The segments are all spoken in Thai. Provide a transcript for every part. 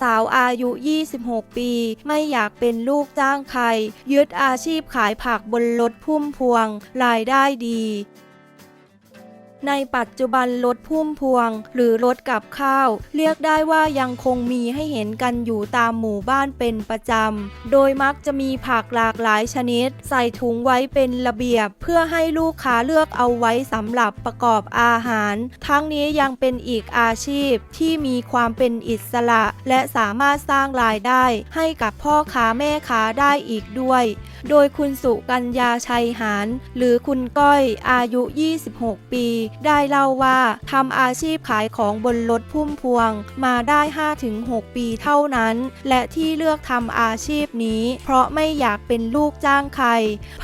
สาวอายุ 26 ปี ไม่อยากเป็นลูกจ้างใคร ยึดอาชีพขายผักบนรถพุ่มพวง รายได้ดี ในปัจจุบันรถพุ่มพวง หรือรถกับข้าว เรียกได้ว่ายังคงมีให้เห็นกันอยู่ตามหมู่บ้านเป็นประจำ โดยมักจะมีผักหลากหลายชนิด ใส่ถุงไว้เป็นระเบียบ เพื่อให้ลูกค้าเลือกเอาไว้สำหรับประกอบอาหาร ทั้งนี้ยังเป็นอีกอาชีพที่มีความเป็นอิสระ และสามารถสร้างรายได้ ให้กับพ่อค้าแม่ค้าได้อีกด้วย โดยคุณสุกัญญาชัยหารหรือคุณก้อยอายุ 26 ปีได้เล่าว่าทำอาชีพขายของบนรถพุ่มพวงมาได้ 5-6 ปีเท่านั้น และที่เลือกทำอาชีพนี้ เพราะไม่อยากเป็นลูกจ้างใคร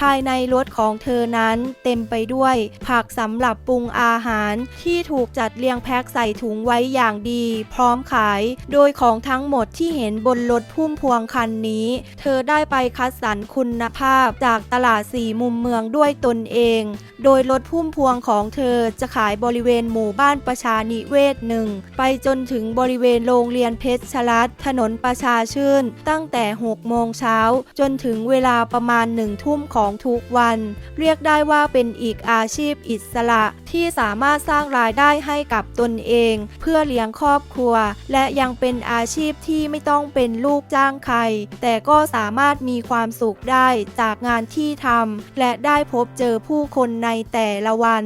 ภายในรถของเธอนั้นเต็มไปด้วย ผักสำหรับปรุงอาหารที่ถูกจัดเรียงแพ็คใส่ถุงไว้อย่างดี พร้อมขาย โดยของทั้งหมดที่เห็นบนรถพุ่มพวงคันนี้ เธอได้ไปคัดสรรคุณภาพจากตลาดสี่มุมเมืองด้วยตนเอง โดยรถพุ่มพวงของเธอจะขายบริเวณหมู่บ้านประชานิเวศหนึ่งไปจนถึงบริเวณโรงเรียนเพชรชลัดถนนประชาชื่น ตั้งแต่ 6 โมงเช้า จนถึงเวลาประมาณหนึ่งทุ่มของทุกวัน เรียกได้ว่าเป็นอีกอาชีพอิสระที่สามารถสร้างรายได้ให้กับตนเอง เพื่อเลี้ยงครอบครัว และยังเป็นอาชีพที่ไม่ต้องเป็นลูกจ้างใคร แต่ก็สามารถมีความสุขได้จากงานที่ทำและได้พบเจอผู้คนในแต่ละวัน